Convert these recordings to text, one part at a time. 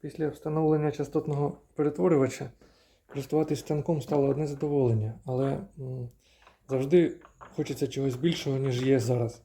Після встановлення частотного перетворювача користуватись станком стало одне задоволення, але завжди хочеться чогось більшого, ніж є зараз.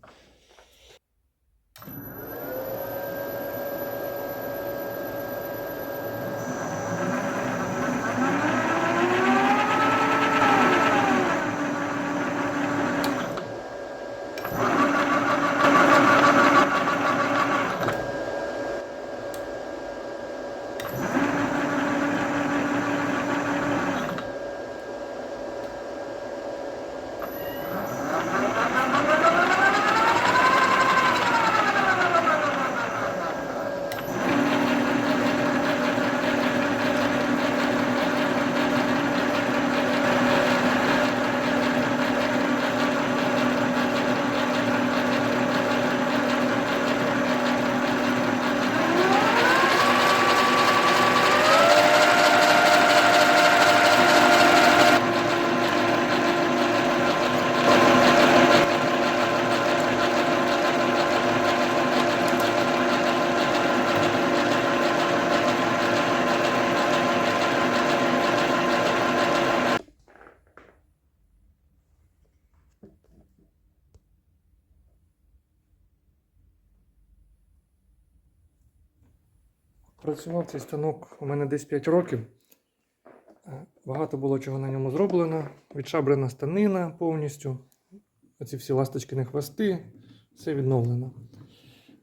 Працював цей станок у мене десь 5 років. Е, Багато було чого на ньому зроблено. Відшабрена станина повністю. Оці всі ласточкині хвости, все відновлено.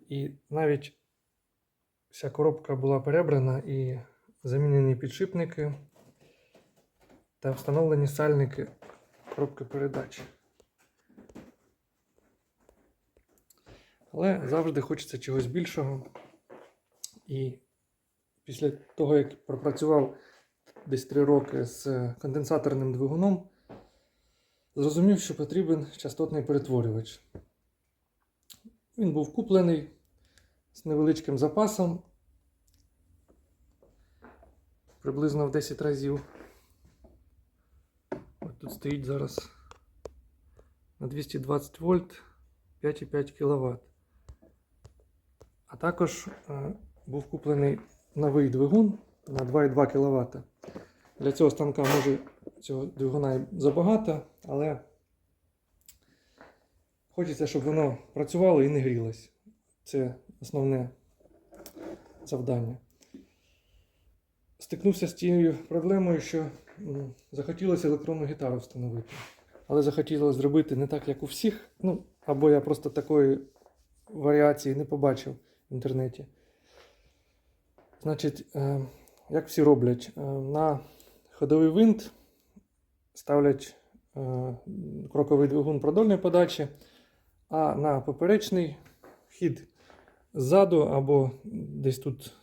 І навіть вся коробка була перебрана і замінені підшипники та встановлені сальники коробки передач. Але завжди хочеться чогось більшого. І після того, як пропрацював десь 3 роки з конденсаторним двигуном, зрозумів, що потрібен частотний перетворювач. Він був куплений з невеличким запасом, приблизно в 10 разів. От тут стоїть зараз на 220 вольт 5,5 кВт. А також е, був куплений новий двигун на 2,2 кВт. Для цього станка може цього двигуна і забагато, але хочеться, щоб воно працювало і не грілось. Це основне завдання. Стикнувся з тією проблемою, що захотілося електронну гітару встановити. Але захотілося зробити не так, як у всіх. Ну, або я просто такої варіації не побачив в інтернеті. Значить, е, як всі роблять, е, на ходовий винт ставлять е, кроковий двигун продольної подачі, а на поперечний хід ззаду або десь тут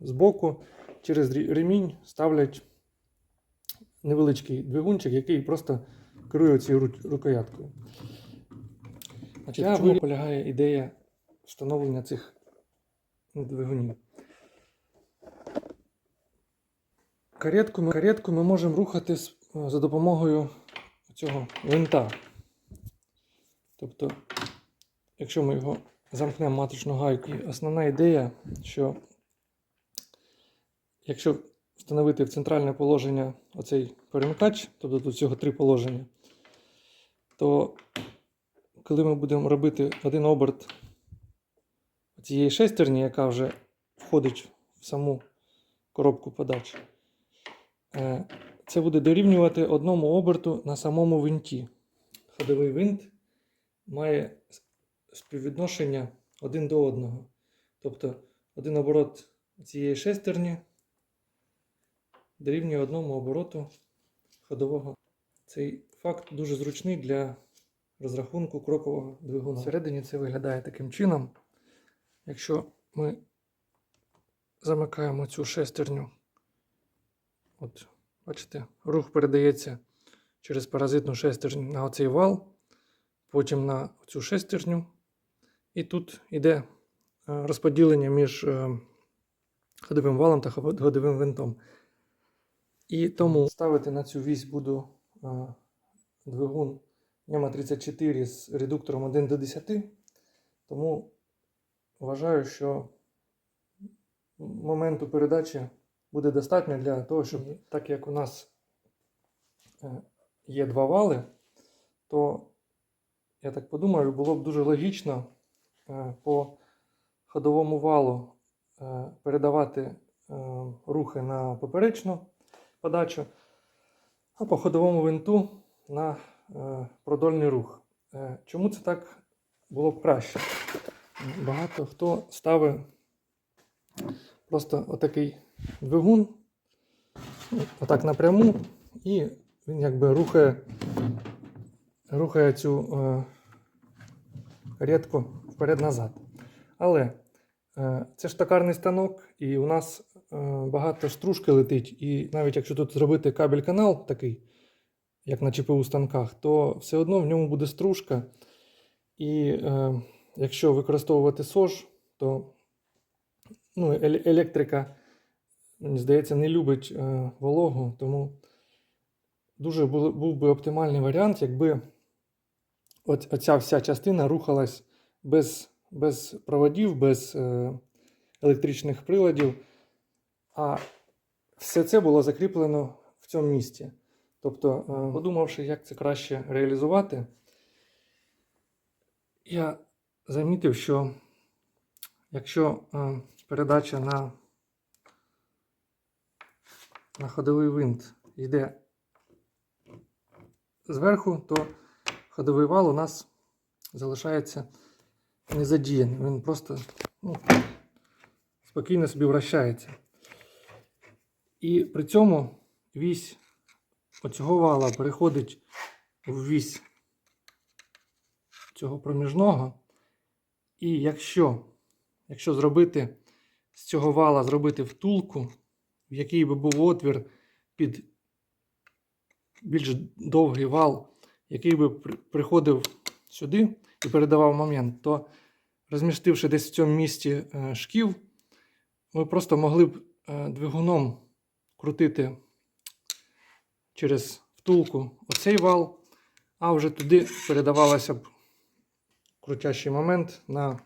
збоку через ремінь ставлять невеличкий двигунчик, який просто керує цією рукояткою. Значить, в чому полягає ідея встановлення цих двигунів? Каретку ми, каретку ми можемо рухати е, за допомогою цього винта. Тобто, якщо ми його замкнемо матричну гайку, і основна ідея, що якщо встановити в центральне положення оцей перемикач, тобто тут всього три положення, то коли ми будемо робити один оберт цієї шестерні, яка вже входить в саму коробку подач, е, це буде дорівнювати одному оберту на самому винті. Ходовий винт має співвідношення один до одного. Тобто один оборот цієї шестерні дорівнює одному обороту ходового. Цей факт дуже зручний для розрахунку крокового двигуна. Всередині це виглядає таким чином. Якщо ми замикаємо цю шестерню, от бачите, рух передається через паразитну шестерню на оцей вал, потім на цю шестерню, і тут йде е, розподілення між е, ходовим валом та хо- ходовим винтом. І тому ставити на цю вісь буду е, двигун Нема 34 з редуктором 1 до 10. Тому вважаю, що моменту передачі буде достатньо для того, щоб так як у нас е, є два вали, то я так подумав, було б дуже логічно е, по ходовому валу е, передавати рухи на поперечну подачу, а по ходовому винту на продольний рух. Чому це так було б краще? Багато хто ставив просто отакий двигун, отак напряму, і він якби рухає, рухає цю е, каретку вперед-назад. Але е, це ж токарний станок, і у нас е, багато стружки летить. І навіть якщо тут зробити кабель-канал такий, як на ЧПУ станках, то все одно в ньому буде стружка. І е, якщо використовувати СОЖ, то ну, еле- електрика, здається, не любить е, вологу, тому дуже був, би оптимальний варіант, якби оця вся частина рухалась без, без проводів, без е, електричних приладів, а все це було закріплено в цьому місці. Тобто, е, подумавши, як це краще реалізувати, я замітив, що якщо передача на, на ходовий винт йде зверху, то ходовий вал у нас залишається незадіяним. Він просто ну, спокійно собі вращається. І при цьому вісь оцього вала переходить в вісь цього проміжного. І якщо, якщо зробити з цього вала зробити втулку, в який би був отвір під більш довгий вал, який би приходив сюди і передавав момент, то розмістивши десь в цьому місці е, шків, ми просто могли б е, двигуном крутити через втулку оцей вал, а вже туди передавалося б крутящий момент на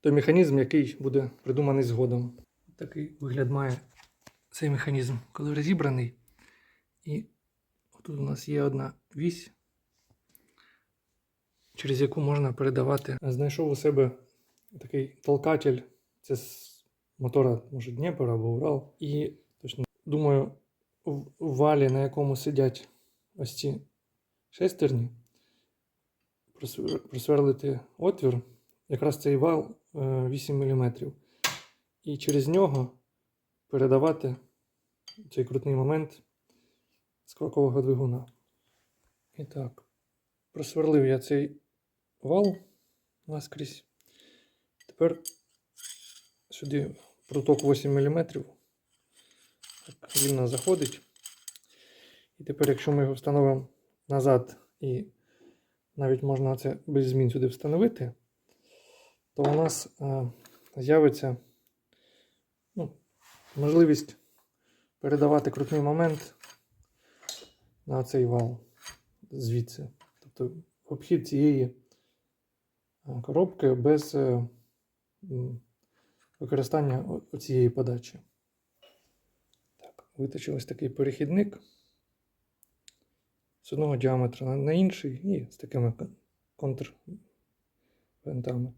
той механізм, який буде придуманий згодом. Такий вигляд має цей механізм, коли розібраний. І тут у нас є одна вісь, через яку можна передавати. Знайшов у себе такий толкатель. Це з мотора, може, Дніпро або Урал. І точно думаю, в валі, на якому сидять ось ці шестерні, просверлити отвір, якраз цей вал е, 8 мм. І через нього передавати цей крутний момент з крокового двигуна. І так, просверлив я цей вал наскрізь. Тепер сюди проток 8 мм. Так, вільно заходить. І тепер, якщо ми його встановимо назад і навіть можна це без змін сюди встановити, то у нас е, з'явиться можливість передавати крутний момент на цей вал звідси. Тобто обхід цієї е, коробки без е, використання цієї подачі. Так, виточив ось такий перехідник з одного діаметра на, інший і з такими кон- контрвентами.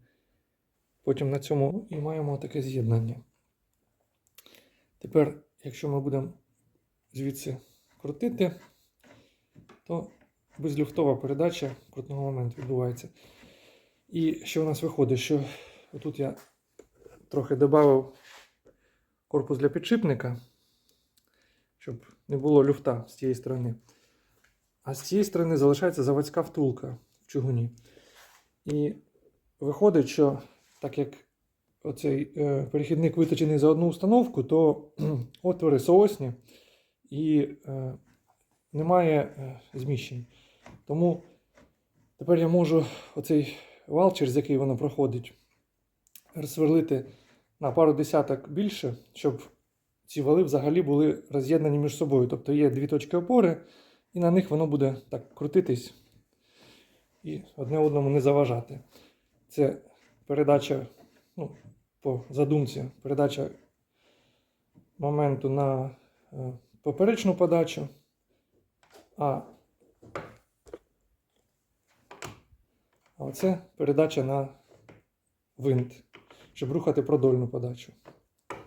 Потім на цьому і маємо таке з'єднання. Тепер, якщо ми будемо звідси крутити, то безлюфтова передача крутного моменту відбувається. І що у нас виходить? Що тут я трохи додав корпус для підшипника, щоб не було люфта з цієї сторони. А з цієї сторони залишається заводська втулка в чугуні. І виходить, що так як оцей е, перехідник виточений за одну установку, то отвори соосні і е, немає е, зміщень. Тому тепер я можу оцей вал, через який воно проходить, розсверлити на пару десяток більше, щоб ці вали взагалі були роз'єднані між собою. Тобто є дві точки опори, і на них воно буде так крутитись і одне одному не заважати. Це передача ну, по задумці. Передача моменту на е, поперечну подачу, а. Оце передача на винт, щоб рухати продольну подачу.